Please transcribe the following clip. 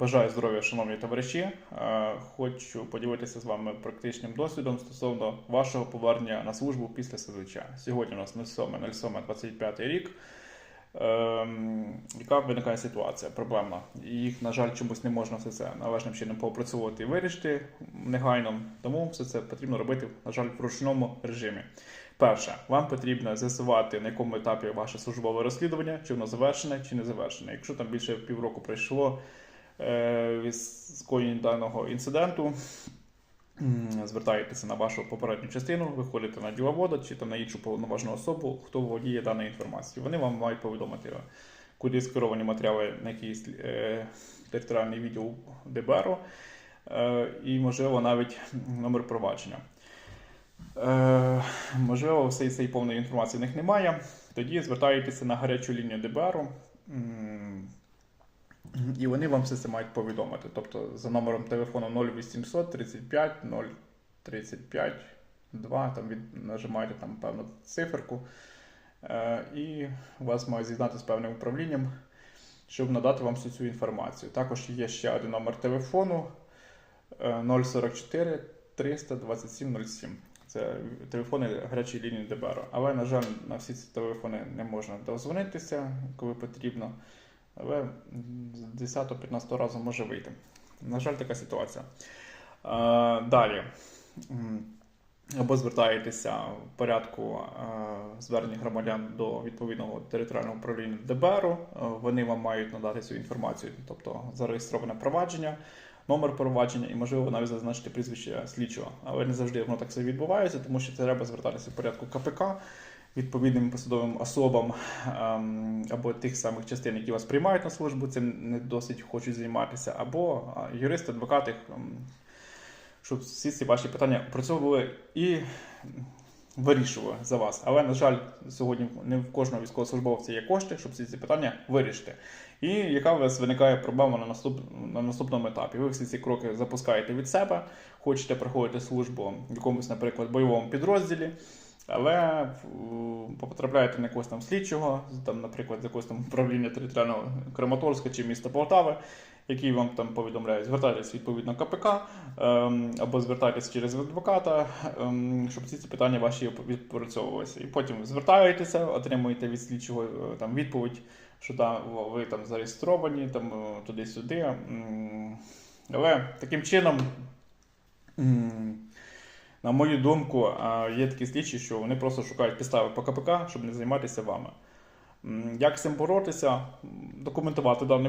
Бажаю здоров'я, шановні товариші. Е, Хочу поділитися з вами практичним досвідом стосовно вашого повернення на службу після СЗЧ. Сьогодні у нас 07.07.25 рік. Ем, Яка виникає ситуація? Проблемна. Їх, на жаль, чомусь не можна все це належним чином поопрацьовувати і вирішити негайно, тому все це потрібно робити, на жаль, в ручному режимі. Перше, вам потрібно з'ясувати, на якому етапі ваше службове розслідування, чи воно завершене, чи не завершене. Якщо там більше півроку пройшло від скоєння даного інциденту, звертаєтеся на вашу попередню частину, виходите на діловода чи там на іншу повноважну особу, хто володіє даною інформацією. Вони вам мають повідомити, куди скеровані матеріали на якийсь е, територіальний відділ ДБР, е, і, можливо, навіть номер провадження. Е, можливо, всієї цієї повної інформації в них немає. Тоді звертаєтеся на гарячу лінію ДБР, і вони вам все це мають повідомити. Тобто за номером телефону 0800 35 035 2, там від, нажимаєте там певну циферку, е, і вас мають з'єднати з певним управлінням, щоб надати вам всю цю інформацію. Також є ще один номер телефону е, 044 327 07. Це телефони гарячої лінії ДБР. Але, на жаль, на всі ці телефони не можна дозвонитися, коли потрібно. Але з 10-15 разу може вийти. На жаль, така ситуація. Е, Далі. Або звертаєтеся в порядку е, звернення громадян до відповідного територіального управління ДБР. Е, Вони вам мають надати цю інформацію, тобто зареєстроване провадження, номер провадження і, можливо, навіть зазначити прізвище слідчого. Але не завжди воно так все відбувається, тому що треба звертатися в порядку КПК відповідним посадовим особам ем, або тих самих частин, які вас приймають на службу, цим не досить хочуть займатися, або юристи, адвокати, ем, щоб всі ці ваші питання опрацьовували і вирішували за вас. Але, на жаль, сьогодні не в кожного військовослужбовця є кошти, щоб всі ці питання вирішити. І яка у вас виникає проблема на, наступ... на наступному етапі? Ви всі ці кроки запускаєте від себе, хочете проходити службу в якомусь, наприклад, бойовому підрозділі. Але потрапляєте на якогось там слідчого, там, наприклад, з якогось там управління територіального Краматорська чи міста Полтави, який вам там повідомляють, звертайтесь відповідно КПК ем, або звертайтесь через адвоката, ем, щоб ці ці питання ваші відпрацьовувалися. І потім звертаєтеся, отримуєте від слідчого е, там відповідь, що да, ви там зареєстровані, там е, туди-сюди. Але таким чином. На мою думку, є такі слідчі, що вони просто шукають підстави по КПК, щоб не займатися вами. Як з цим боротися? Документувати даний